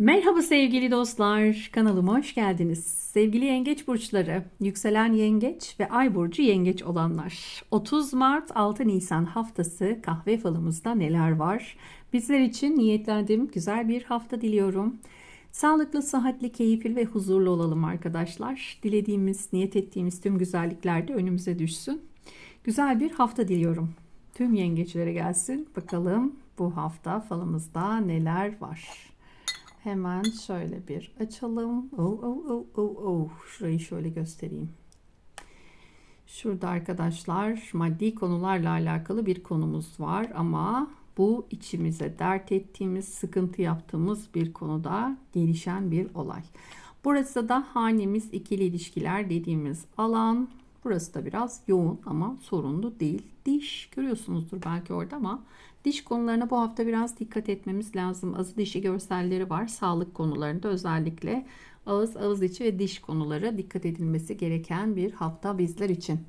Merhaba sevgili dostlar, kanalıma hoş geldiniz. Sevgili yengeç burçları, yükselen yengeç ve ay burcu yengeç olanlar. 30 Mart 6 Nisan haftası kahve falımızda neler var? Bizler için niyetlendiğim güzel bir hafta diliyorum. Sağlıklı, sıhhatli, keyifli ve huzurlu olalım arkadaşlar. Dilediğimiz, niyet ettiğimiz tüm güzellikler de önümüze düşsün. Güzel bir hafta diliyorum. Tüm yengeçlere gelsin. Bakalım bu hafta falımızda neler var? Hemen şöyle bir açalım. Oh, oh, oh, oh, oh. Şurayı şöyle göstereyim. Şurada arkadaşlar maddi konularla alakalı bir konumuz var ama bu içimize dert ettiğimiz, sıkıntı yaptığımız bir konuda gelişen bir olay. Burası da hanemiz ikili ilişkiler dediğimiz alan. Burası da biraz yoğun ama sorunlu değil. Diş görüyorsunuzdur belki orada ama diş konularına bu hafta biraz dikkat etmemiz lazım. Azı dişi görselleri var. Sağlık konularında özellikle ağız, ağız içi ve diş konuları dikkat edilmesi gereken bir hafta bizler için.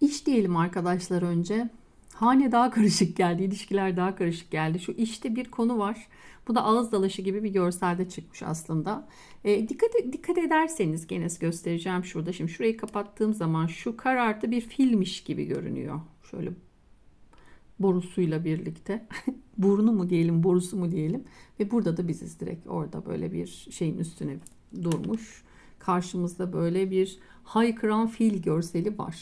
İş diyelim arkadaşlar önce. Hane daha karışık geldi, ilişkiler daha karışık geldi. Şu işte bir konu var. Bu da ağız dalaşı gibi bir görselde çıkmış aslında. E, dikkat, dikkat ederseniz gene göstereceğim şurada. Şimdi şurayı kapattığım zaman şu karartı bir filmiş gibi görünüyor. Şöyle borusuyla birlikte. Burnu mu diyelim, borusu mu diyelim. Ve burada da biziz direkt. Orada böyle bir şeyin üstüne durmuş. Karşımızda böyle bir haykıran fil görseli var.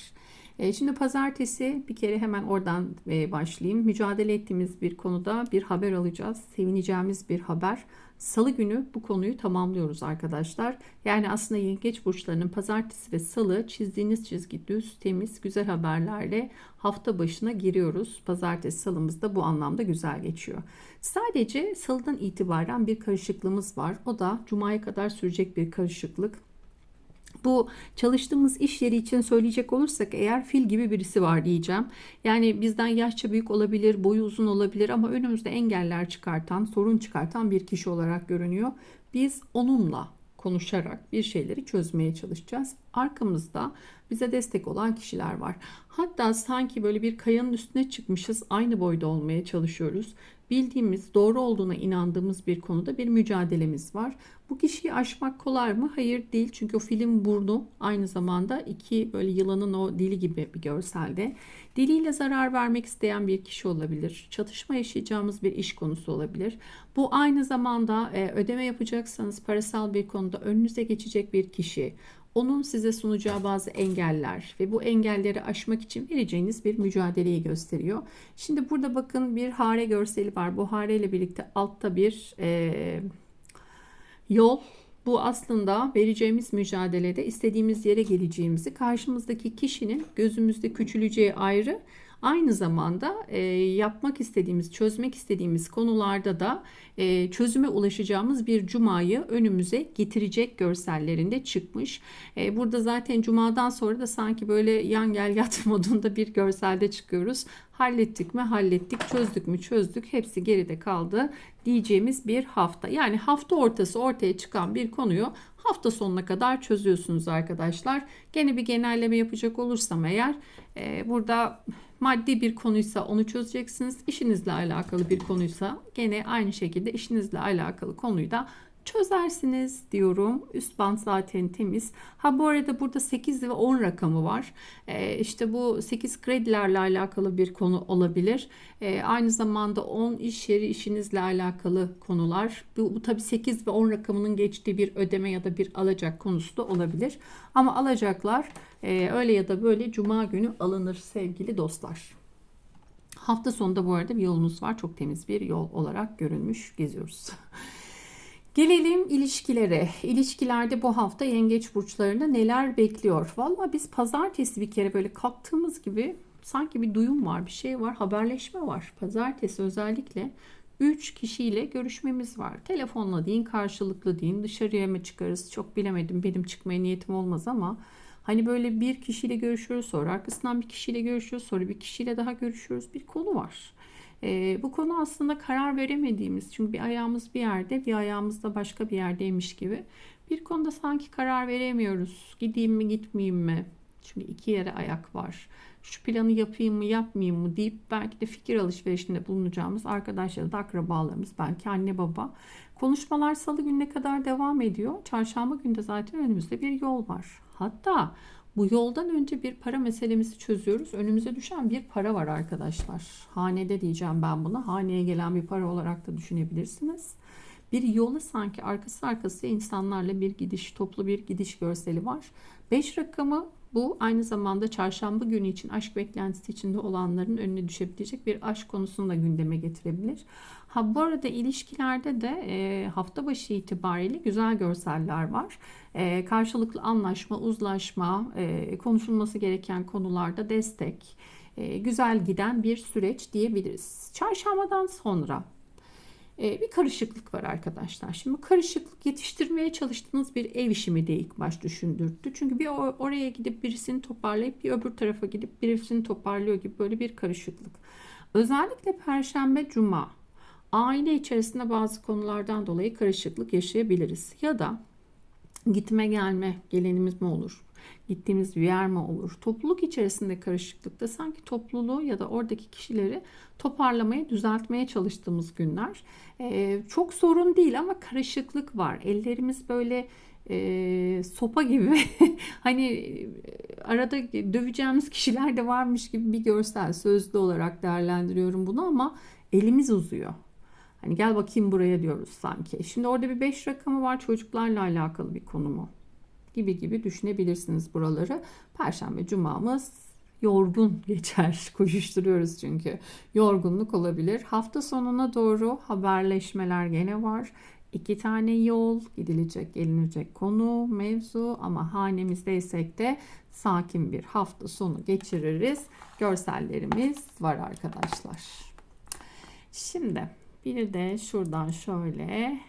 E, şimdi pazartesi bir kere hemen oradan e, başlayayım. Mücadele ettiğimiz bir konuda bir haber alacağız. Sevineceğimiz bir haber. Salı günü bu konuyu tamamlıyoruz arkadaşlar. Yani aslında yengeç burçlarının pazartesi ve salı çizdiğiniz çizgi düz, temiz, güzel haberlerle hafta başına giriyoruz. Pazartesi salımız da bu anlamda güzel geçiyor. Sadece salıdan itibaren bir karışıklığımız var. O da cumaya kadar sürecek bir karışıklık. Bu çalıştığımız iş yeri için söyleyecek olursak eğer fil gibi birisi var diyeceğim. Yani bizden yaşça büyük olabilir, boyu uzun olabilir ama önümüzde engeller çıkartan, sorun çıkartan bir kişi olarak görünüyor. Biz onunla konuşarak bir şeyleri çözmeye çalışacağız. Arkamızda bize destek olan kişiler var. Hatta sanki böyle bir kayanın üstüne çıkmışız, aynı boyda olmaya çalışıyoruz. Bildiğimiz, doğru olduğuna inandığımız bir konuda bir mücadelemiz var. Bu kişiyi aşmak kolay mı? Hayır değil. Çünkü o film burnu aynı zamanda iki böyle yılanın o dili gibi bir görselde. Diliyle zarar vermek isteyen bir kişi olabilir. Çatışma yaşayacağımız bir iş konusu olabilir. Bu aynı zamanda e, ödeme yapacaksanız parasal bir konuda önünüze geçecek bir kişi onun size sunacağı bazı engeller ve bu engelleri aşmak için vereceğiniz bir mücadeleyi gösteriyor. Şimdi burada bakın bir hare görseli var. Bu hare ile birlikte altta bir e, yol. Bu aslında vereceğimiz mücadelede istediğimiz yere geleceğimizi karşımızdaki kişinin gözümüzde küçüleceği ayrı Aynı zamanda e, yapmak istediğimiz, çözmek istediğimiz konularda da e, çözüme ulaşacağımız bir cumayı önümüze getirecek görsellerinde çıkmış. E, burada zaten cumadan sonra da sanki böyle yan gel yat modunda bir görselde çıkıyoruz. Hallettik mi hallettik, çözdük mü çözdük, hepsi geride kaldı diyeceğimiz bir hafta. Yani hafta ortası ortaya çıkan bir konuyu hafta sonuna kadar çözüyorsunuz arkadaşlar. Gene bir genelleme yapacak olursam eğer e, burada maddi bir konuysa onu çözeceksiniz. İşinizle alakalı bir konuysa gene aynı şekilde işinizle alakalı konuyu da çözersiniz diyorum. Üst band zaten temiz. Ha bu arada burada 8 ve 10 rakamı var. Ee, işte bu 8 kredilerle alakalı bir konu olabilir. Ee, aynı zamanda 10 iş yeri işinizle alakalı konular. Bu, bu tabi 8 ve 10 rakamının geçtiği bir ödeme ya da bir alacak konusu da olabilir. Ama alacaklar e, öyle ya da böyle cuma günü alınır sevgili dostlar. Hafta sonunda bu arada bir yolunuz var. Çok temiz bir yol olarak görünmüş. Geziyoruz. Gelelim ilişkilere. İlişkilerde bu hafta yengeç burçlarında neler bekliyor? Valla biz pazartesi bir kere böyle kalktığımız gibi sanki bir duyum var, bir şey var, haberleşme var. Pazartesi özellikle 3 kişiyle görüşmemiz var. Telefonla deyin, karşılıklı deyin, dışarıya mı çıkarız çok bilemedim. Benim çıkmaya niyetim olmaz ama hani böyle bir kişiyle görüşüyoruz sonra arkasından bir kişiyle görüşüyoruz sonra bir kişiyle daha görüşüyoruz. Bir konu var. E, bu konu aslında karar veremediğimiz çünkü bir ayağımız bir yerde bir ayağımız da başka bir yerdeymiş gibi bir konuda sanki karar veremiyoruz. Gideyim mi gitmeyeyim mi? Şimdi iki yere ayak var. Şu planı yapayım mı yapmayayım mı deyip belki de fikir alışverişinde bulunacağımız arkadaşlar da akrabalarımız belki anne baba. Konuşmalar salı gününe kadar devam ediyor. Çarşamba günde zaten önümüzde bir yol var. Hatta bu yoldan önce bir para meselemizi çözüyoruz. Önümüze düşen bir para var arkadaşlar. Hanede diyeceğim ben buna. Haneye gelen bir para olarak da düşünebilirsiniz. Bir yola sanki arkası arkasıya insanlarla bir gidiş, toplu bir gidiş görseli var. 5 rakamı bu aynı zamanda çarşamba günü için aşk beklentisi içinde olanların önüne düşebilecek bir aşk konusunu da gündeme getirebilir. Ha bu arada ilişkilerde de e, hafta başı itibariyle güzel görseller var. E, karşılıklı anlaşma, uzlaşma, e, konuşulması gereken konularda destek, e, güzel giden bir süreç diyebiliriz. Çarşambadan sonra bir karışıklık var arkadaşlar. Şimdi karışıklık yetiştirmeye çalıştığınız bir ev işi mi diye ilk baş düşündürttü. Çünkü bir oraya gidip birisini toparlayıp bir öbür tarafa gidip birisini toparlıyor gibi böyle bir karışıklık. Özellikle Perşembe, Cuma aile içerisinde bazı konulardan dolayı karışıklık yaşayabiliriz. Ya da gitme gelme gelenimiz mi olur? Gittiğimiz bir yer mi olur? Topluluk içerisinde karışıklıkta sanki topluluğu ya da oradaki kişileri toparlamaya, düzeltmeye çalıştığımız günler. Ee, çok sorun değil ama karışıklık var. Ellerimiz böyle e, sopa gibi hani e, arada döveceğimiz kişiler de varmış gibi bir görsel sözlü olarak değerlendiriyorum bunu ama elimiz uzuyor. Hani gel bakayım buraya diyoruz sanki. Şimdi orada bir 5 rakamı var çocuklarla alakalı bir konu mu? Gibi gibi düşünebilirsiniz buraları. Perşembe cumamız yorgun geçer. Koşuşturuyoruz çünkü. Yorgunluk olabilir. Hafta sonuna doğru haberleşmeler gene var. İki tane yol, gidilecek, gelinecek konu, mevzu ama hanemizdeysek de sakin bir hafta sonu geçiririz. Görsellerimiz var arkadaşlar. Şimdi bir de şuradan şöyle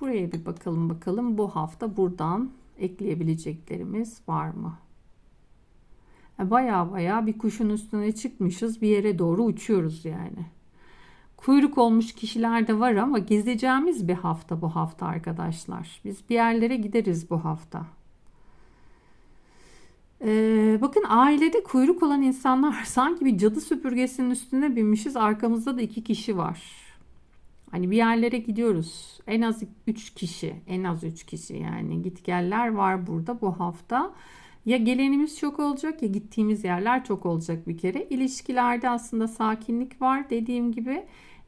buraya bir bakalım bakalım bu hafta buradan ekleyebileceklerimiz var mı? Baya baya bir kuşun üstüne çıkmışız bir yere doğru uçuyoruz yani. Kuyruk olmuş kişiler de var ama gezeceğimiz bir hafta bu hafta arkadaşlar. Biz bir yerlere gideriz bu hafta. Ee, bakın ailede kuyruk olan insanlar sanki bir cadı süpürgesinin üstüne binmişiz. Arkamızda da iki kişi var. Hani bir yerlere gidiyoruz. En az üç kişi, en az üç kişi yani gitgeller var burada bu hafta. Ya gelenimiz çok olacak ya gittiğimiz yerler çok olacak bir kere. İlişkilerde aslında sakinlik var dediğim gibi.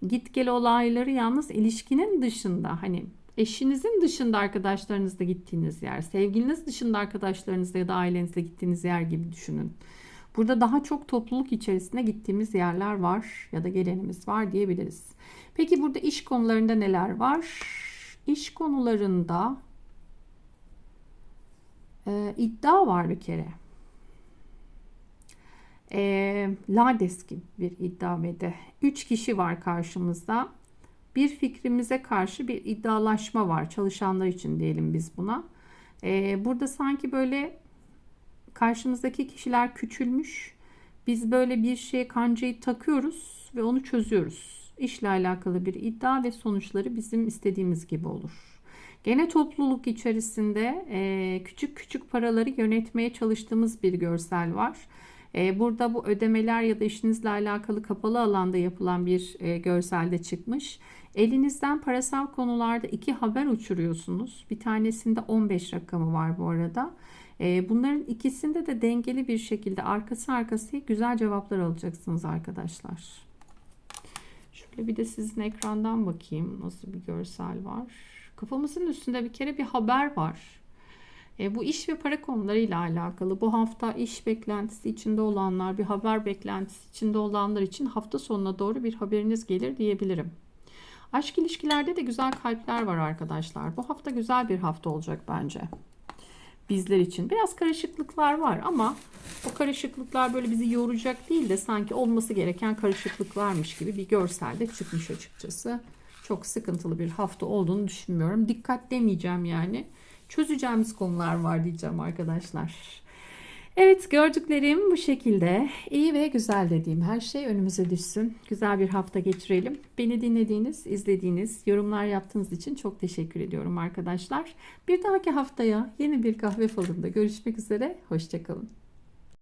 Git gel olayları yalnız ilişkinin dışında hani eşinizin dışında arkadaşlarınızla gittiğiniz yer, sevgiliniz dışında arkadaşlarınızla ya da ailenizle gittiğiniz yer gibi düşünün. Burada daha çok topluluk içerisinde gittiğimiz yerler var ya da gelenimiz var diyebiliriz. Peki burada iş konularında neler var? İş konularında e, iddia var bir kere. E, Lades gibi bir iddia ve de 3 kişi var karşımızda bir fikrimize karşı bir iddialaşma var. Çalışanlar için diyelim biz buna. Ee, burada sanki böyle karşımızdaki kişiler küçülmüş. Biz böyle bir şeye kancayı takıyoruz ve onu çözüyoruz. İşle alakalı bir iddia ve sonuçları bizim istediğimiz gibi olur. Gene topluluk içerisinde e, küçük küçük paraları yönetmeye çalıştığımız bir görsel var. E, burada bu ödemeler ya da işinizle alakalı kapalı alanda yapılan bir e, görselde çıkmış. Elinizden parasal konularda iki haber uçuruyorsunuz. Bir tanesinde 15 rakamı var bu arada. E, bunların ikisinde de dengeli bir şekilde arkası arkası güzel cevaplar alacaksınız arkadaşlar. Şöyle bir de sizin ekrandan bakayım nasıl bir görsel var. Kafamızın üstünde bir kere bir haber var. E, bu iş ve para konularıyla alakalı. Bu hafta iş beklentisi içinde olanlar, bir haber beklentisi içinde olanlar için hafta sonuna doğru bir haberiniz gelir diyebilirim. Aşk ilişkilerde de güzel kalpler var arkadaşlar. Bu hafta güzel bir hafta olacak bence. Bizler için. Biraz karışıklıklar var ama o karışıklıklar böyle bizi yoracak değil de sanki olması gereken karışıklıklarmış gibi bir görselde çıkmış açıkçası. Çok sıkıntılı bir hafta olduğunu düşünmüyorum. Dikkat demeyeceğim yani. Çözeceğimiz konular var diyeceğim arkadaşlar. Evet gördüklerim bu şekilde. İyi ve güzel dediğim her şey önümüze düşsün. Güzel bir hafta geçirelim. Beni dinlediğiniz, izlediğiniz, yorumlar yaptığınız için çok teşekkür ediyorum arkadaşlar. Bir dahaki haftaya yeni bir kahve falında görüşmek üzere. Hoşçakalın.